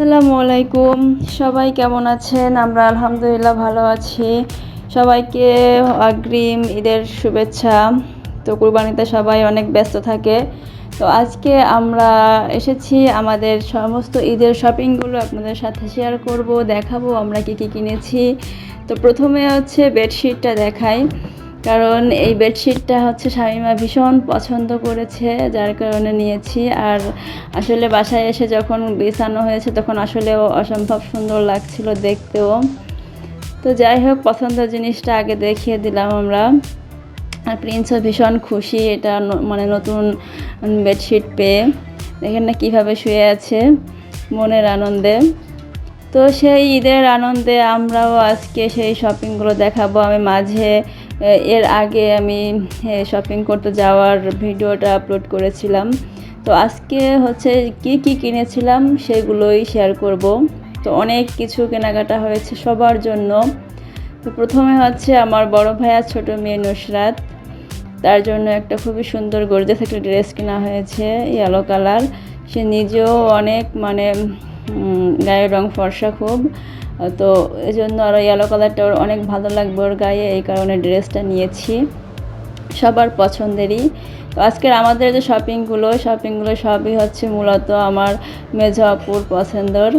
আসসালামু আলাইকুম। সবাই কেমন আছেন? আমরা আলহামদুলিল্লাহ ভালো আছি। সবাইকে অগ্রিম ঈদের শুভেচ্ছা। তো কুরবানিতে সবাই অনেক ব্যস্ত থাকে। তো আজকে আমরা এসেছি আমাদের সমস্ত ঈদের শপিংগুলো আপনাদের সাথে শেয়ার করব, দেখাবো আমরা কি কি কিনেছি। তো প্রথমে হচ্ছে বেডশিটটা দেখাই। কারণ এই বেডশিটটা হচ্ছে শামিমা ভীষণ পছন্দ করেছে, যার কারণে নিয়েছি। আর আসলে বাসায় এসে যখন বিছানো হয়েছে, তখন আসলেও অসম্ভব সুন্দর লাগছিল দেখতেও। তো যাই হোক পছন্দের জিনিসটা আগে দেখিয়ে দিলাম আমরা। আর প্রিন্সও ভীষণ খুশি এটা মানে নতুন বেডশিট পেয়ে। দেখেন না কীভাবে শুয়ে আছে মনের আনন্দে। তো সেই ঈদের আনন্দে আমরাও আজকে সেই শপিংগুলো দেখাবো। আমি মাঝে এর আগে আমি শপিং করতে যাওয়ার ভিডিওটা আপলোড করেছিলাম। তো আজকে হচ্ছে কি কি কিনেছিলাম সেগুলোই শেয়ার করব। তো অনেক কিছু কেনাকাটা হয়েছে সবার জন্য। তো প্রথমে হচ্ছে আমার বড় ভাইয়া, ছোট মেয়ে নুসরাত। তার জন্য একটা খুবই সুন্দর গর্জেস একটা ড্রেস কেনা হয়েছে ইয়েলো কালার সে নিজেও অনেক মানে গায়ের রং ফর্সা খুব। তো এই জন্য আরও ইয়েলো কালারটা ওর অনেক ভালো লাগবে ওর গায়ে, এই কারণে ড্রেসটা নিয়েছি। সবার পছন্দেরই। তো আজকের আমাদের যে শপিংগুলো শপিংগুলো সবই হচ্ছে মূলত আমার মেজো আপুর পছন্দর।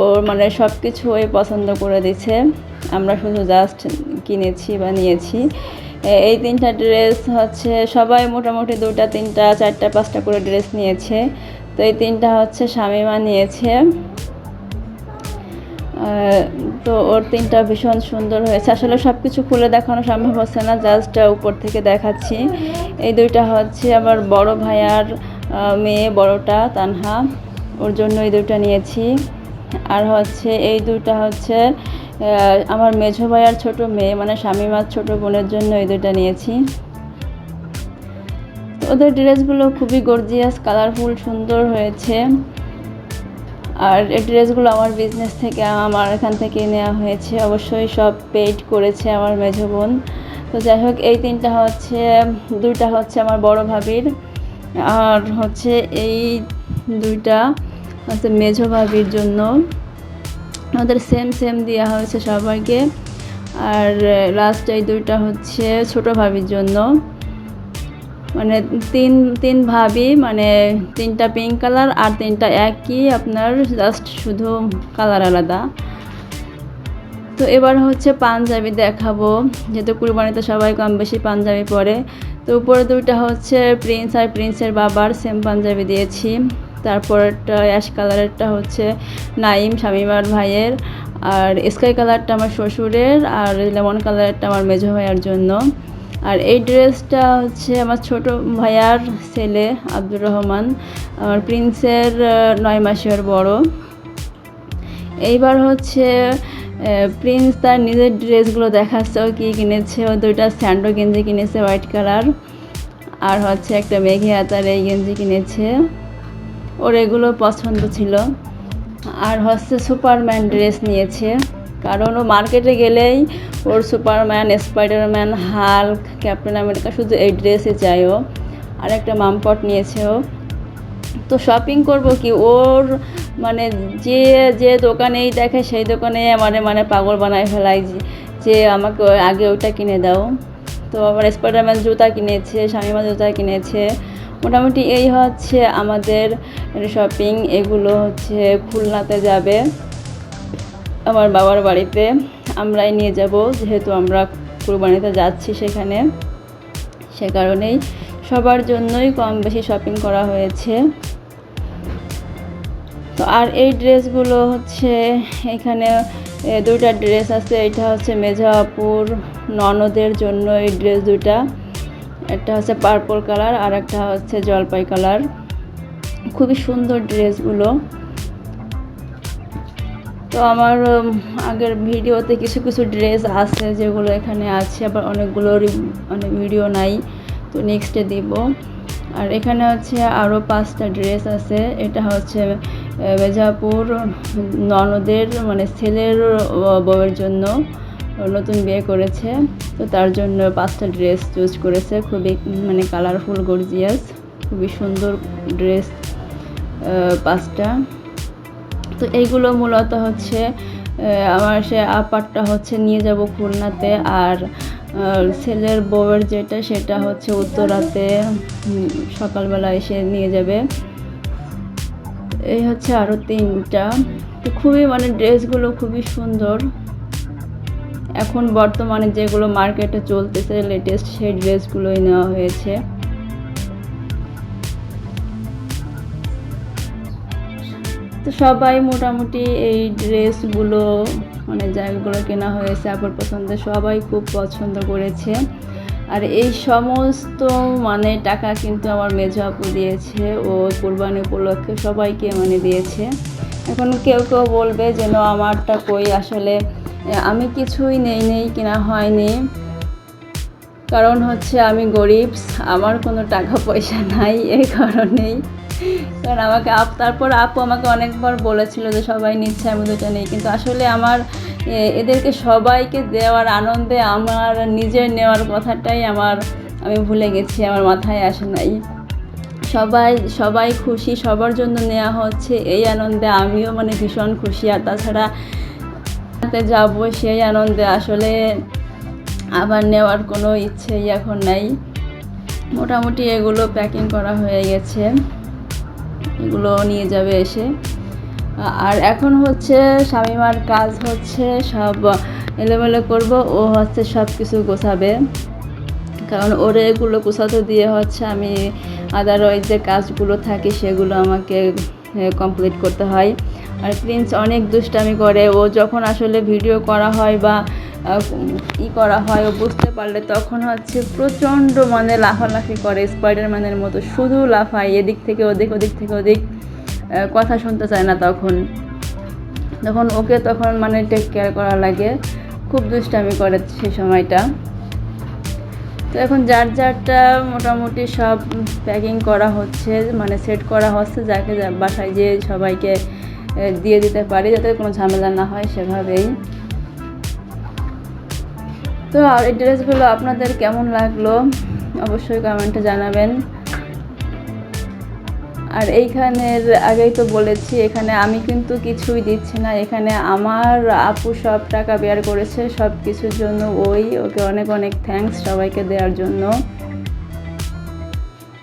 ওর মানে সব কিছু ওই পছন্দ করে দিছে আমরা শুধু জাস্ট কিনেছি বা নিয়েছি। এই তিনটা ড্রেস হচ্ছে, সবাই মোটামুটি দুটা, তিনটা, চারটা, পাঁচটা করে ড্রেস নিয়েছে। তো এই তিনটা হচ্ছে শামিমা নিয়েছে। তো ওর তিনটা ভীষণ সুন্দর হয়েছে। আসলে সব কিছু খুলে দেখানো সম্ভব হচ্ছে না জাস্ট উপর থেকে দেখাচ্ছি। এই দুইটা হচ্ছে আমার বড় ভাইয়ার মেয়ে, বড়টা, তানহা। ওর জন্য এই দুইটা নিয়েছি। আর হচ্ছে এই দুইটা হচ্ছে আমার মেঝো ভাইয়ার ছোট মেয়ে মানে স্বামীমার ছোট বোনের জন্য এই দুইটা নিয়েছি। ওদের ড্রেসগুলো খুবই গর্জিয়াস কালারফুল সুন্দর হয়েছে। আর এই ড্রেসগুলো আমার বিজনেস থেকে, আমার এখান থেকে নেওয়া হয়েছে। অবশ্যই সব পেইড করেছে আমার মেঝো বোন। তো যাই হোক, এই তিনটা হচ্ছে, দুইটা হচ্ছে আমার বড় ভাবির। আর হচ্ছে এই দুইটা হচ্ছে মেঝো ভাবির জন্য। আমাদের সেম সেম দেওয়া হয়েছে সবাইকে। আর লাস্ট এই দুইটা হচ্ছে ছোট ভাবির জন্য। মানে তিন তিন ভাবি মানে তিনটা পিঙ্ক কালার আর তিনটা একই আপনার জাস্ট শুধু কালার আলাদা। তো এবার হচ্ছে পাঞ্জাবি দেখাবো, যেহেতু কুরবানিতে সবাই কম বেশি পাঞ্জাবি পরে। তো উপরে দুইটা হচ্ছে প্রিন্স আর প্রিন্সের বাবার সেম পাঞ্জাবি দিয়েছি। তারপরটা অ্যাশ কালারেরটা হচ্ছে নাইম, শামিমার ভাইয়ের। আর স্কাই কালারটা আমার শ্বশুরের, আর লেমন কালারেরটা আমার মেজো ভাইয়ার জন্য। আর এই ড্রেসটা হচ্ছে আমার ছোট ভাইয়ার ছেলে আব্দুর রহমান, আমার প্রিন্সের নয় মাসের বড়। এইবার হচ্ছে প্রিন্স তার নিজের ড্রেসগুলো দেখাচ্ছে, ও কী কিনেছে, ও দুইটা স্যান্ডো গেঞ্জি কিনেছে হোয়াইট কালার, আর হচ্ছে একটা মেঘে হাতার এই গেঞ্জি কিনেছে। ওর এগুলো পছন্দ ছিল। আর হচ্ছে সুপারম্যান ড্রেস নিয়েছে। কারণ ও মার্কেটে গেলেই ওর Superman, Spiderman, Hulk, Captain America শুধু এই ড্রেসে চাই ও। আর একটা মামপট নিয়েছে ও। তো শপিং করব কি? ওর মানে যে যে দোকানেই দেখে সেই দোকানে মানে মানে পাগল বানায় ফেলায় যে- আমাকে আগে ওটা কিনে দাও। তো আবার স্পাইডারম্যান জুতা কিনেছে, শামিমা জুতা কিনেছে। মোটামুটি এই হচ্ছে আমাদের শপিং এগুলো হচ্ছে খুলনাতে যাবে। আমার বাবার বাড়িতে আমরাই নিয়ে যাব যেহেতু আমরা কুরবানিতে যাচ্ছি সেখানে। সে কারণেই সবার জন্যই কম বেশি শপিং করা হয়েছে। তো আর এই ড্রেসগুলো হচ্ছে এখানে এ, দুইটা ড্রেস আছে এটা হচ্ছে মেঝাপুর ননদের জন্য এই ড্রেস দুটা একটা হচ্ছে পার্পল কালার আর একটা হচ্ছে জলপাই কালার খুবই সুন্দর ড্রেসগুলো। তো আমার আগের ভিডিওতে কিছু কিছু ড্রেস আছে যেগুলো এখানে আছে, আবার অনেকগুলো অনেক ভিডিও নাই, তো নেক্সটে দিব। আর এখানে হচ্ছে আরও পাঁচটা ড্রেস আছে, এটা হচ্ছে মেজাপুর ননদের মানে ছেলের বউয়ের জন্য নতুন বিয়ে করেছে, তো তার জন্য পাঁচটা ড্রেস চুজ করেছে, খুবই মানে কালারফুল গর্জিয়াস খুবই সুন্দর ড্রেস পাঁচটা। তো এইগুলো মূলত হচ্ছে আমার সে আপারটা হচ্ছে নিয়ে যাব খুলনাতে আর ছেলের বউয়ের যেটা সেটা হচ্ছে উত্তরাতে সকালবেলা এসে নিয়ে যাবে। এই হচ্ছে আরও তিনটা। তো খুবই মানে ড্রেসগুলো খুবই সুন্দর। এখন বর্তমানে যেগুলো মার্কেটে চলতেছে লেটেস্ট সেই ড্রেসগুলোই নেওয়া হয়েছে। তো সবাই মোটামুটি এই ড্রেসগুলো মানে জায়গাগুলো কেনা হয়েছে আপনার পছন্দের সবাই খুব পছন্দ করেছে। আর এই সমস্ত মানে টাকা কিন্তু আমার মেজো আপু দিয়েছে, ও কোরবানি উপলক্ষে সবাইকে মানে দিয়েছে। এখন কেউ কেউ বলবে যেন আমারটা কই? আসলে আমি কিছুই নেই নেই কেনা হয়নি। কারণ হচ্ছে আমি গরিব, আমার কোনো টাকা পয়সা নাই এই কারণেই। কারণ আমাকে আপ, তারপর আপু আমাকে অনেকবার বলেছিল যে সবাই নিচ্ছে, আমি দুটো নেই। কিন্তু আসলে আমার এদেরকে সবাইকে দেওয়ার আনন্দে আমার নিজের নেওয়ার কথাটাই আমার, আমি ভুলে গেছি, আমার মাথায় আসে নাই। সবাই সবাই খুশি, সবার জন্য নেওয়া হচ্ছে, এই আনন্দে আমিও মানে ভীষণ খুশি। আর তাছাড়া যাব সেই আনন্দে আসলে আবার নেওয়ার কোনো ইচ্ছেই এখন নাই। মোটামুটি এগুলো প্যাকিং করা হয়ে গেছে। এগুলো নিয়ে যাবে এসে। আর এখন হচ্ছে স্বামীমার কাজ হচ্ছে সব এলোমেলো করব, ও হচ্ছে সব কিছু গোছাবে। কারণ ওরে এগুলো গোছাতে দিয়ে হচ্ছে আমি আদারওয়াইজ যে কাজগুলো থাকে সেগুলো আমাকে কমপ্লিট করতে হয়। আর প্রিন্স অনেক দুষ্টামি করে, ও যখন আসলে ভিডিও করা হয় বা ই করা হয় ও বুঝতে পারলে তখন হচ্ছে প্রচণ্ড মানে লাফালাফি করে, স্পাইডারম্যানের মতো শুধু লাফায়, এদিক থেকে ওদিক ওদিক থেকে ওদিক কথা শুনতে চায় না তখন। তখন ওকে তখন মানে টেক কেয়ার করা লাগে। খুব দুষ্টামি করে সেই সময়টা। তো এখন যার যারটা মোটামুটি সব প্যাকিং করা হচ্ছে মানে সেট করা হচ্ছে, যাকে বাসায় যেয়ে সবাইকে দিয়ে দিতে পারি, যাতে কোনো ঝামেলা না হয় সেভাবেই। তো আর এই ড্রেসগুলো আপনাদের কেমন লাগল, অবশ্যই কমেন্টে জানাবেন। আর এইখানের আগেই তো বলেছি, এখানে আমি কিন্তু কিছুই দিচ্ছি না। এখানে আমার আপু সব টাকা বের করেছে সব কিছুর জন্য ওই, ওকে অনেক অনেক থ্যাঙ্কস সবাইকে দেওয়ার জন্য।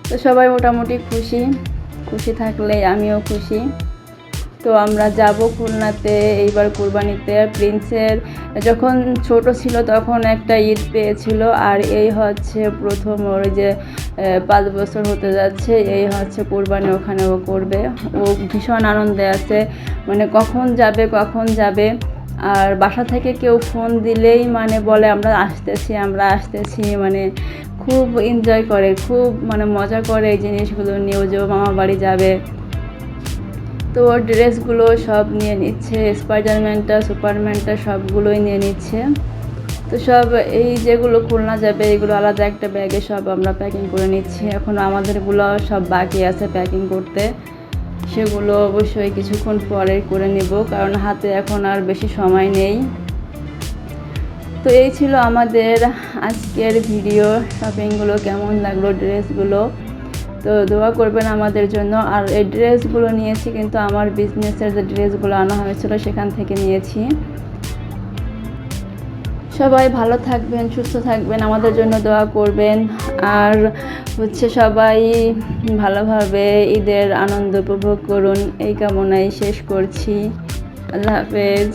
তো সবাই মোটামুটি খুশি খুশি থাকলে আমিও খুশি। তো আমরা যাব খুলনাতে, এইবার কুরবানিতে। প্রিন্সের যখন ছোট ছিল তখন একটা ঈদ পেয়েছিল আর এই হচ্ছে প্রথম ওর যে পাঁচ বছর হতে যাচ্ছে, এই হচ্ছে কুরবানি ওখানে ও করবে। ও ভীষণ আনন্দে আছে মানে কখন যাবে কখন যাবে। আর বাসা থেকে কেউ ফোন দিলেই মানে বলে, আমরা আসতেছি আমরা আসতেছি। মানে খুব এনজয় করে, খুব মানে মজা করে এই জিনিসগুলো নিয়ে যে মামা বাড়ি যাবে। তো ওর ড্রেসগুলো সব নিয়ে নিচ্ছে, স্পাইডারম্যানটা, সুপারম্যানটা সবগুলোই নিয়ে নিচ্ছে। তো সব এই যেগুলো খুলনা যাবে, এগুলো আলাদা একটা ব্যাগে সব আমরা প্যাকিং করে নিচ্ছি। এখন আমাদেরগুলো সব বাকি আছে প্যাকিং করতে। সেগুলো অবশ্যই কিছুক্ষণ পরে করে নিব, কারণ হাতে এখন আর বেশি সময় নেই। তো এই ছিল আমাদের আজকের ভিডিও শপিংগুলো কেমন লাগল ড্রেসগুলো তো দোয়া করবেন আমাদের জন্য। আর এই ড্রেসগুলো নিয়েছি কিন্তু আমার বিজনেসের যে ড্রেসগুলো আনা হয়েছিল সেখান থেকে নিয়েছি। সবাই ভালো থাকবেন, সুস্থ থাকবেন, আমাদের জন্য দোয়া করবেন। আর হচ্ছে সবাই ভালোভাবে ঈদের আনন্দ উপভোগ করুন। এই কামনাই শেষ করছি। আল্লাহ হাফেজ।